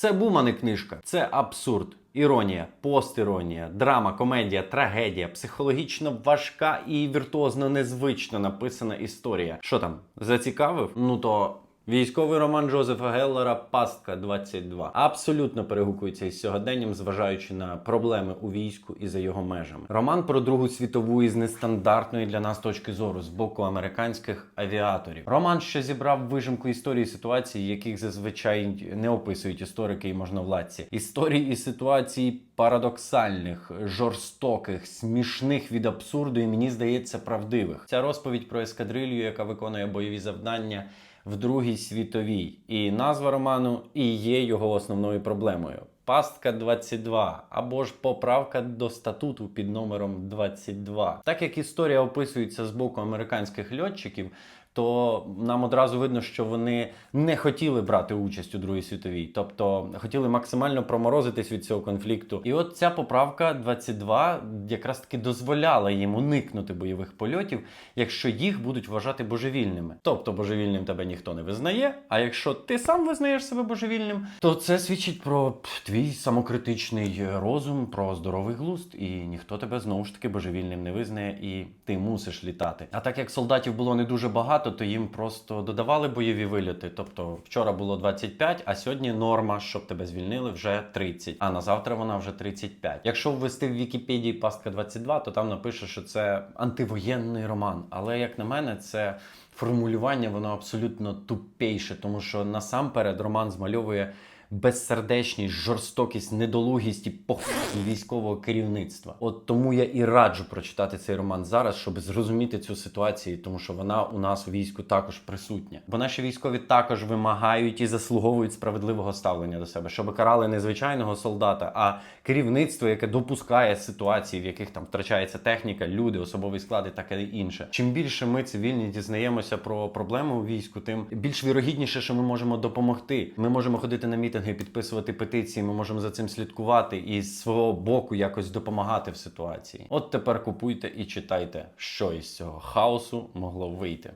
Це бума не книжка. Це абсурд. Іронія, постіронія, драма, комедія, трагедія, психологічно важка і віртуозно незвично написана історія. Що там, зацікавив? Ну то Військовий роман Джозефа Геллера Пастка 22 абсолютно перегукується із сьогоденням, зважаючи на проблеми у війську і за його межами. Роман про Другу світову із нестандартної для нас точки зору з боку американських авіаторів. Роман, що зібрав вижимку історії ситуацій, яких зазвичай не описують історики і можновладці. Історії і ситуації парадоксальних, жорстоких, смішних від абсурду, і мені здається, правдивих. Ця розповідь про ескадрилью, яка виконує бойові завдання в Другій світовій. І назва роману і є його основною проблемою. Пастка 22 або ж поправка до статуту під номером 22. Так як історія описується з боку американських льотчиків, то нам одразу видно, що вони не хотіли брати участь у Другій світовій, тобто хотіли максимально проморозитись від цього конфлікту. І от ця поправка 22 якраз таки дозволяла їм уникнути бойових польотів, якщо їх будуть вважати божевільними. Тобто божевільним тебе ніхто не визнає. А якщо ти сам визнаєш себе божевільним, то це свідчить про твій самокритичний розум, про здоровий глузд, і ніхто тебе знову ж таки божевільним не визнає, і ти мусиш літати. А так як солдатів було не дуже багато, то їм просто додавали бойові вильоти. Тобто вчора було 25, а сьогодні норма, щоб тебе звільнили, вже 30, а на завтра вона вже 35. Якщо ввести в Вікіпедії пастка 22, то там напише, що це антивоєнний роман. Але як на мене, це формулювання воно абсолютно тупейше, тому що насамперед роман змальовує безсердечність, жорстокість, недолугість і похуй військового керівництва. От тому я і раджу прочитати цей роман зараз, щоб зрозуміти цю ситуацію, тому що вона у нас у війську також присутня. Бо наші військові також вимагають і заслуговують справедливого ставлення до себе, щоб карали не звичайного солдата, а керівництво, яке допускає ситуації, в яких там втрачається техніка, люди, особовий склад і таке інше. Чим більше ми цивільні дізнаємося про проблеми у війську, тим більш вірогідніше, що ми можемо допомогти. Ми можемо ходити на мітинги, підписувати петиції. Ми можемо за цим слідкувати і з свого боку якось допомагати в ситуації. От тепер купуйте і читайте, що із цього хаосу могло вийти.